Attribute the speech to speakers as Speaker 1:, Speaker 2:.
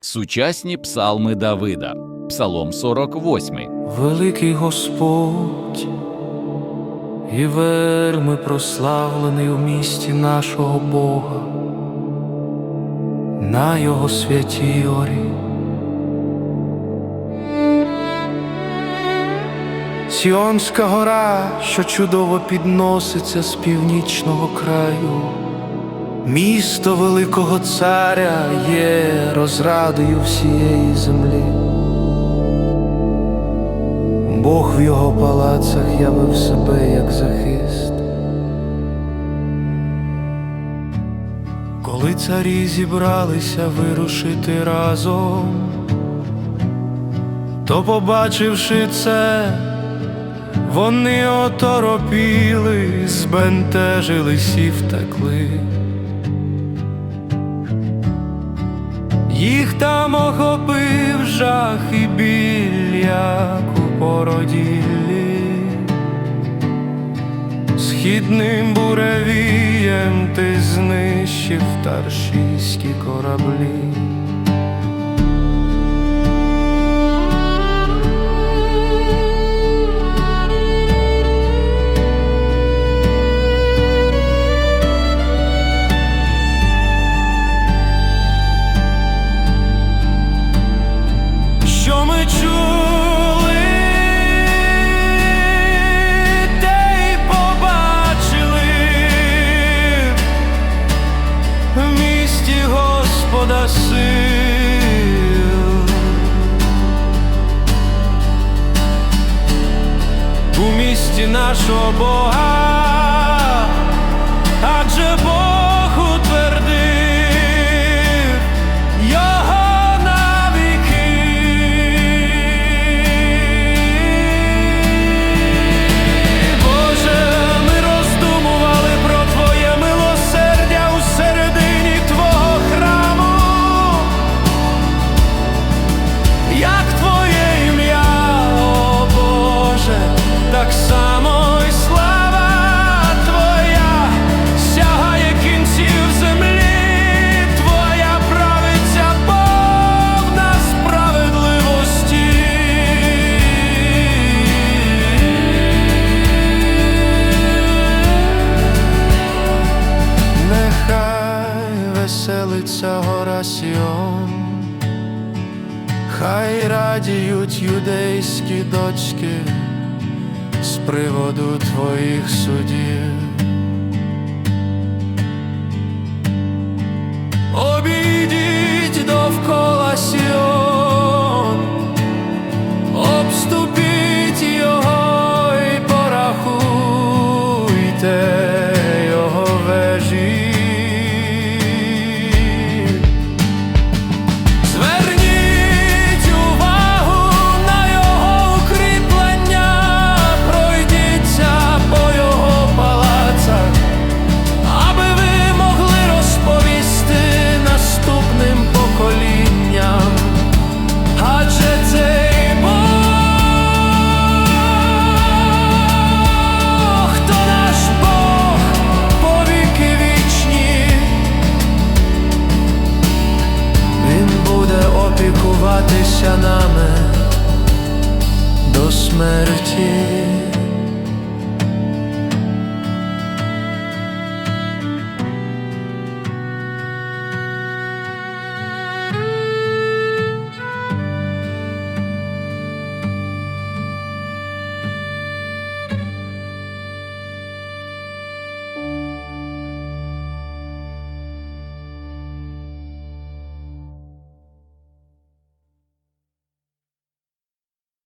Speaker 1: Сучасні псалми Давида, Псалом 48.
Speaker 2: Великий Господь, і верми прославлений у місті нашого Бога, на його святій орі. Сіонська гора, що чудово підноситься з північного краю, місто великого царя є розрадою всієї землі. Бог в його палацах явив себе як захист. Коли царі зібралися вирушити разом, то, побачивши це, вони оторопіли, збентежились і втекли. Їх там охопив жах і біль, як у породіллі, східним буревієм ти знищив таршійські кораблі. Місті нашого Бога, веселиться гора Сіон, хай радіють юдейські дочки з приводу твоїх судів. Опікуватися нами до смерті.